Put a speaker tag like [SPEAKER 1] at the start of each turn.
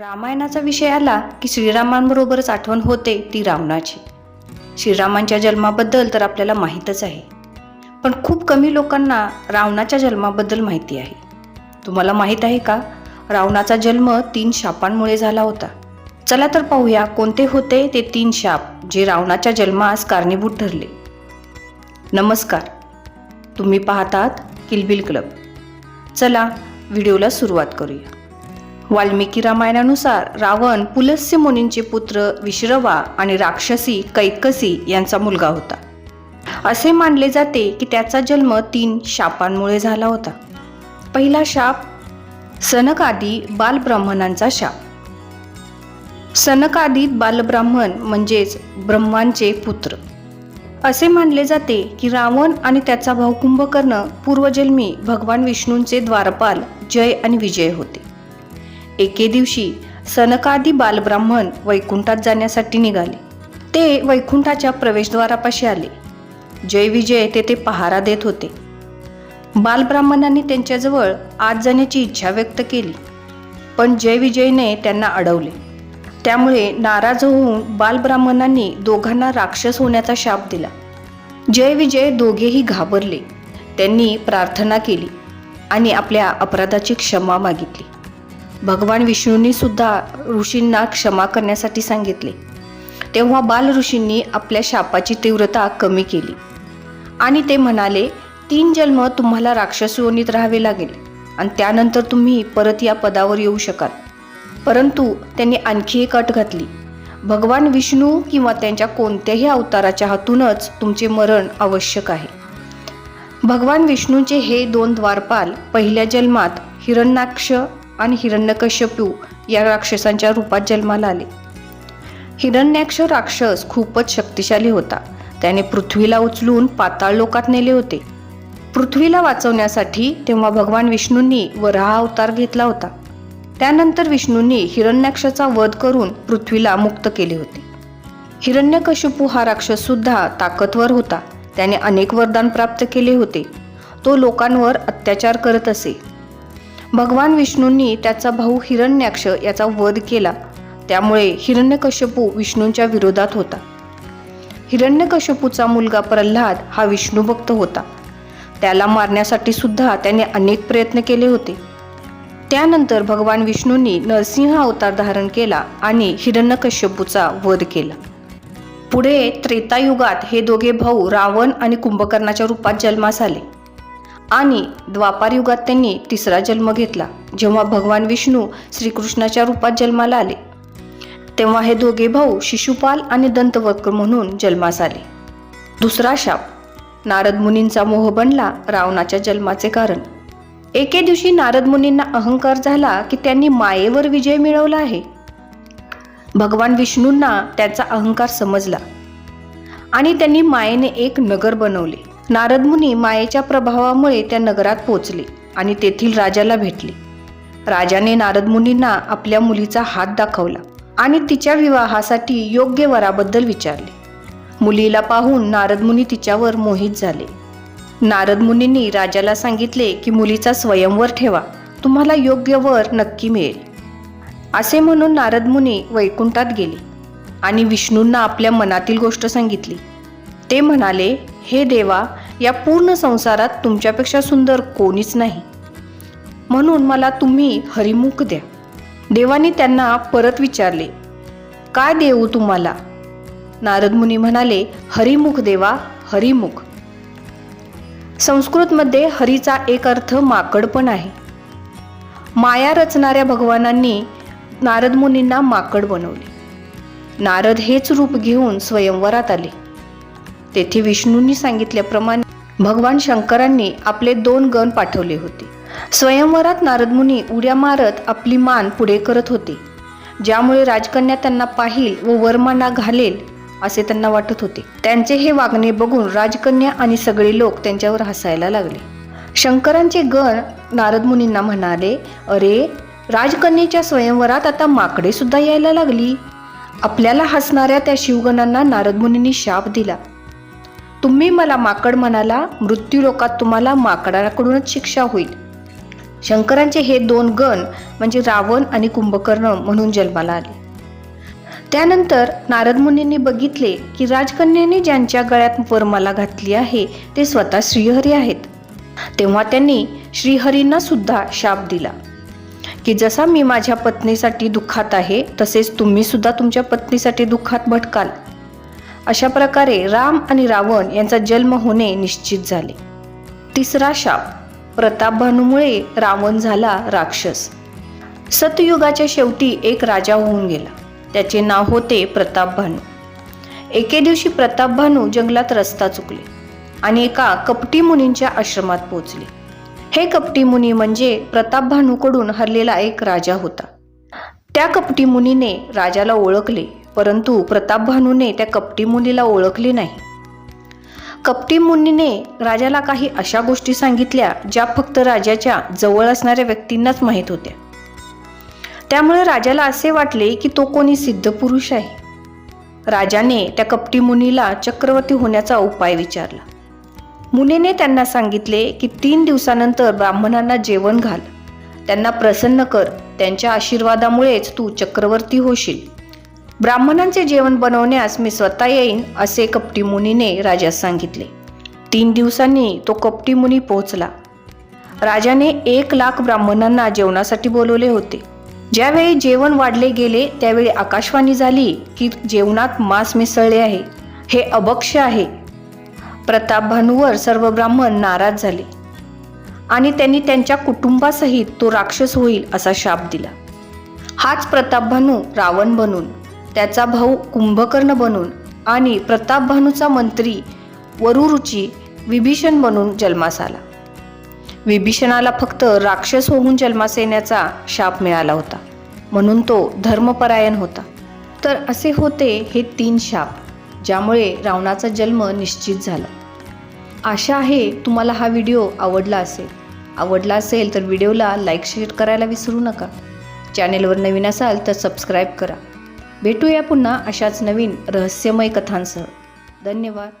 [SPEAKER 1] रामायणाचा विषय आला की श्रीरामांबरोबरच आठवण होते ती रावणाची. श्रीरामांच्या जन्माबद्दल तर आपल्याला माहीतच आहे. पण खूप कमी लोकांना रावणाच्या जन्माबद्दल माहिती आहे. तुम्हाला माहीत आहे का? रावणाचा जन्म तीन शापांमुळे झाला होता. चला तर पाहूया कोणते होते ते तीन शाप जे रावणाच्या जन्मास कारणीभूत ठरले. नमस्कार. तुम्ही पाहतात किलबिल क्लब. चला व्हिडिओला सुरुवात करूया. वाल्मिकी रामायणानुसार रावण पुलस्य मुनींचे पुत्र विश्रवा आणि राक्षसी कैकसी यांचा मुलगा होता. असे मानले जाते की त्याचा जन्म तीन शापांमुळे झाला होता. पहिला शाप सनकादी बालब्राह्मणांचा शाप. सनकादीत बालब्राह्मण म्हणजेच ब्रह्मांचे पुत्र. असे मानले जाते की रावण आणि त्याचा भाऊ कुंभकर्ण पूर्वजन्मी भगवान विष्णूंचे द्वारपाल जय आणि विजय होते. एके दिवशी सनकादी बालब्राह्मण वैकुंठात जाण्यासाठी निघाले. ते वैकुंठाच्या प्रवेशद्वारापाशी आले. जय विजय तेथे पहारा देत होते. बालब्राह्मणांनी त्यांच्याजवळ आत जाण्याची इच्छा व्यक्त केली. पण जय विजयने त्यांना अडवले. त्यामुळे नाराज होऊन बालब्राह्मणांनी दोघांना राक्षस होण्याचा शाप दिला. जय विजय दोघेही घाबरले. त्यांनी प्रार्थना केली आणि आपल्या अपराधाची क्षमा मागितली. भगवान विष्णूंनी सुद्धा ऋषींना क्षमा करण्यासाठी सांगितले. तेव्हा बाल ऋषींनी आपल्या शापाची तीव्रता कमी केली. आणि ते म्हणाले तीन जन्म तुम्हाला राक्षस योनीत राहावे लागेल. आणि त्यानंतर तुम्ही परत या पदावर येऊ शकाल. परंतु त्यांनी आणखी एक अट घातली. भगवान विष्णू किंवा त्यांच्या कोणत्याही अवताराच्या हातूनच तुमचे मरण आवश्यक आहे. भगवान विष्णूचे हे दोन द्वारपाल पहिल्या जन्मात हिरण्याक्ष आणि हिरण्यकश्यपू या राक्षसांच्या रूपात जन्माला आले. हिरण्याक्ष राक्षस खूपच शक्तिशाली होता. त्याने पृथ्वीला उचलून पाताळ लोकात नेले होते. पृथ्वीला वाचवण्यासाठी तेव्हा भगवान विष्णूंनी वराहा अवतार घेतला होता. त्यानंतर विष्णूंनी हिरण्याक्षाचा वध करून पृथ्वीला मुक्त केले होते. हिरण्यकशिपू हा राक्षस सुद्धा ताकदवर होता. त्याने अनेक वरदान प्राप्त केले होते. तो लोकांवर अत्याचार करत असे. भगवान विष्णूंनी त्याचा भाऊ हिरण्याक्ष याचा वध केला. त्यामुळे हिरण्यकश्यपू विष्णूंच्या विरोधात होता. हिरण्यकश्यपूचा मुलगा प्रल्हाद हा विष्णूभक्त होता. त्याला मारण्यासाठी सुद्धा त्याने अनेक प्रयत्न केले होते. त्यानंतर भगवान विष्णूंनी नरसिंह अवतार धारण केला आणि हिरण्यकश्यपूचा वध केला. पुढे त्रेतायुगात हे दोघे भाऊ रावण आणि कुंभकर्णाच्या रूपात जन्मास आले. आणि द्वापार युगात त्यांनी तिसरा जन्म घेतला जेव्हा भगवान विष्णू श्रीकृष्णाच्या रूपात जन्माला आले. तेव्हा हे दोघे भाऊ शिशुपाल आणि दंतवक्र म्हणून जन्मास आले. दुसरा शाप नारद मुनींचा मोह बनला रावणाच्या जन्माचे कारण. एके दिवशी नारद मुनींना अहंकार झाला की त्यांनी मायेवर विजय मिळवला आहे. भगवान विष्णूंना त्याचा अहंकार समजला आणि त्यांनी मायेने एक नगर बनवले. नारद मुनी मायेच्या प्रभावामुळे त्या नगरात पोचले आणि तेथील राजाला भेटले. राजाने नारद मुनींना आपल्या मुलीचा हात दाखवला आणि तिच्या विवाहासाठी योग्य वराबद्दल विचारले. मुलीला पाहून नारद मुनी तिच्यावर मोहित झाले. नारद मुनींनी राजाला सांगितले की मुलीचा स्वयंवर ठेवा. तुम्हाला योग्य वर नक्की मिळेल. असे म्हणून नारद मुनी वैकुंठात गेले आणि विष्णूंना आपल्या मनातील गोष्ट सांगितली. ते म्हणाले हे देवा या पूर्ण संसारात तुमच्यापेक्षा सुंदर कोणीच नाही. म्हणून मला तुम्ही हरिमुख द्या. देवाने त्यांना परत विचारले काय देऊ तुम्हाला? नारद मुनी म्हणाले हरिमुख देवा हरिमुख. संस्कृतमध्ये हरीचा एक अर्थ माकड पण आहे. माया रचणाऱ्या भगवानांनी नारद मुनींना माकड बनवले. नारद हेच रूप घेऊन स्वयंवरात आले. तेथे विष्णूंनी सांगितल्याप्रमाणे भगवान शंकरांनी आपले दोन गण पाठवले होते. स्वयंवरात नारदमुनी उड्या मारत आपली मान पुढे करत होते. ज्यामुळे राजकन्या त्यांना पाहिल व वरमाना घालेल असे त्यांना वाटत होते. त्यांचे हे वागणे बघून राजकन्या आणि सगळे लोक त्यांच्यावर हसायला लागले. शंकरांचे गण नारदमुनींना म्हणाले अरे राजकन्येच्या स्वयंवरात आता माकडे सुद्धा यायला लागली. आपल्याला हसणाऱ्या त्या शिवगणांना नारदमुनींनी शाप दिला. तुम्ही मला माकड म्हणाला मृत्यू लोकात तुम्हाला माकडाकडूनच शिक्षा होईल. शंकरांचे हे दोन गण म्हणजे रावण आणि कुंभकर्ण म्हणून जन्माला आले. त्यानंतर नारद मुनींनी बघितले की राजकन्याने ज्यांच्या गळ्यात वरमाला घातली आहे ते स्वतः श्रीहरी आहेत. तेव्हा त्यांनी श्रीहरींना सुद्धा शाप दिला. की जसा मी माझ्या पत्नीसाठी दुःखात आहे तसेच तुम्ही सुद्धा तुमच्या पत्नीसाठी दुःखात भटकाल. अशा प्रकारे राम आणि रावण यांचा जन्म होणे निश्चित झाले. तिसरा शाप प्रतापभानूमुळे रावण झाला राक्षस. सतयुगाच्या शेवटी एक राजा होऊन गेला. त्याचे नाव होते प्रतापभानू. एके दिवशी प्रतापभानू जंगलात रस्ता चुकले आणि एका कपटी मुनींच्या आश्रमात पोहोचले. हे कपटी मुनी म्हणजे प्रतापभानूकडून हरलेला एक राजा होता. त्या कपटी मुनीने राजाला ओळखले परंतु प्रतापभानूने त्या कपटी मुलीला ओळखले नाही. कपटी मुनीने राजाला काही अशा गोष्टी सांगितल्या ज्या फक्त राजाच्या जवळ असणाऱ्या व्यक्तींनाच माहीत होत्या. त्यामुळे राजाला असे वाटले की तो कोणी सिद्ध पुरुष आहे. राजाने त्या कपटी मुनीला चक्रवर्ती होण्याचा उपाय विचारला. मुनीने त्यांना सांगितले की तीन दिवसानंतर ब्राह्मणांना जेवण घाल. त्यांना प्रसन्न कर त्यांच्या आशीर्वादामुळेच तू चक्रवर्ती होशील. ब्राह्मणांचे जेवण बनवण्यास मी स्वतः येईन असे कपटी मुनीने राजास सांगितले. तीन दिवसांनी तो कपटी मुनी पोहोचला. राजाने एक लाख ब्राह्मणांना जेवणासाठी बोलवले होते. ज्यावेळी जेवण वाढले गेले त्यावेळी आकाशवाणी झाली की जेवणात मांस मिसळले आहे. हे अभक्ष आहे. प्रतापभानूवर सर्व ब्राह्मण नाराज झाले. आणि त्यांनी त्यांच्या कुटुंबासहित तो राक्षस होईल असा शाप दिला. हाच प्रतापभानू रावण बनून. त्याचा भाऊ कुंभकर्ण बनून आणि प्रतापभानूचा मंत्री वरुरुची विभीषण बनून जन्मास आला. विभीषणाला फक्त राक्षस होऊन जन्मास येण्याचा शाप मिळाला होता. म्हणून तो धर्मपरायण होता. तर असे होते हे तीन शाप ज्यामुळे रावणाचा जन्म निश्चित झाला. आशा आहे तुम्हाला हा व्हिडिओ आवडला असेल. आवडला असेल तर व्हिडिओला लाईक शेअर करायला विसरू नका. चॅनेलवर नवीन असाल तर सबस्क्राईब करा. भेटूया पुन्हा अशाच नवीन रहस्यमय कथांसह. धन्यवाद.